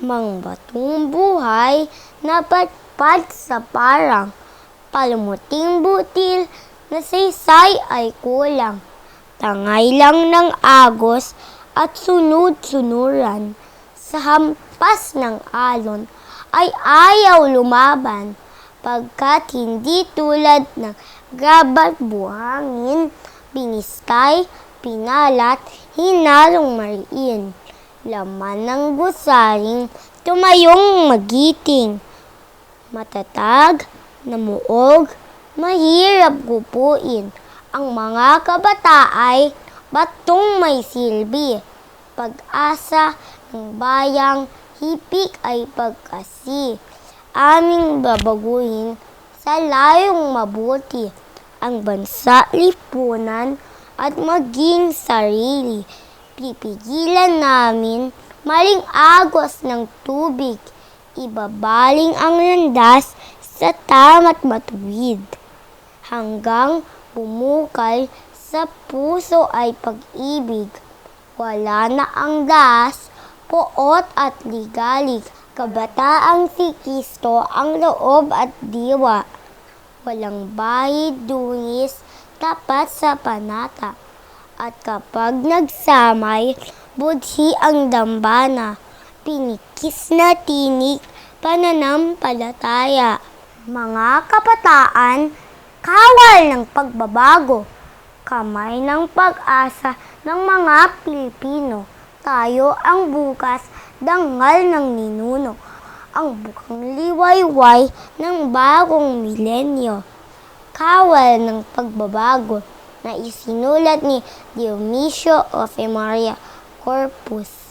Mang batong buhay na patpat sa parang palumuting butil na saysay ay kulang. Tangay lang ng agos at sunod-sunuran sa hampas ng alon ay ayaw lumaban pagkat hindi tulad ng gabat buhangin, binistay, pinalat, hinalong mariin. Laman ng gusaring tumayong magiting. Matatag, namuog, mahirap gupuin. Ang mga kabataay, batong may silbi. Pag-asa ng bayang hipik ay pagkasi. Aming babaguhin sa layong mabuti ang bansa lipunan at maging sarili. Pipigilan namin maling agos ng tubig. Ibabaling ang landas sa tama't matuwid. Hanggang bumukal sa puso ay pag-ibig. Wala na ang das, poot at ligalig. Kabataang si Kristo ang loob at diwa. Walang bahid dungis, tapat sa panata. At kapag nagsamay, budhi ang dambana. Pinikis na tinik, pananampalataya. Mga kapataan, kawal ng pagbabago. Kamay ng pag-asa ng mga Pilipino. Tayo ang bukas, dangal ng ninuno. Ang bukang liwayway ng bagong milenyo. Kawal ng pagbabago na isinulat ni Dionisio of Maria Corpus.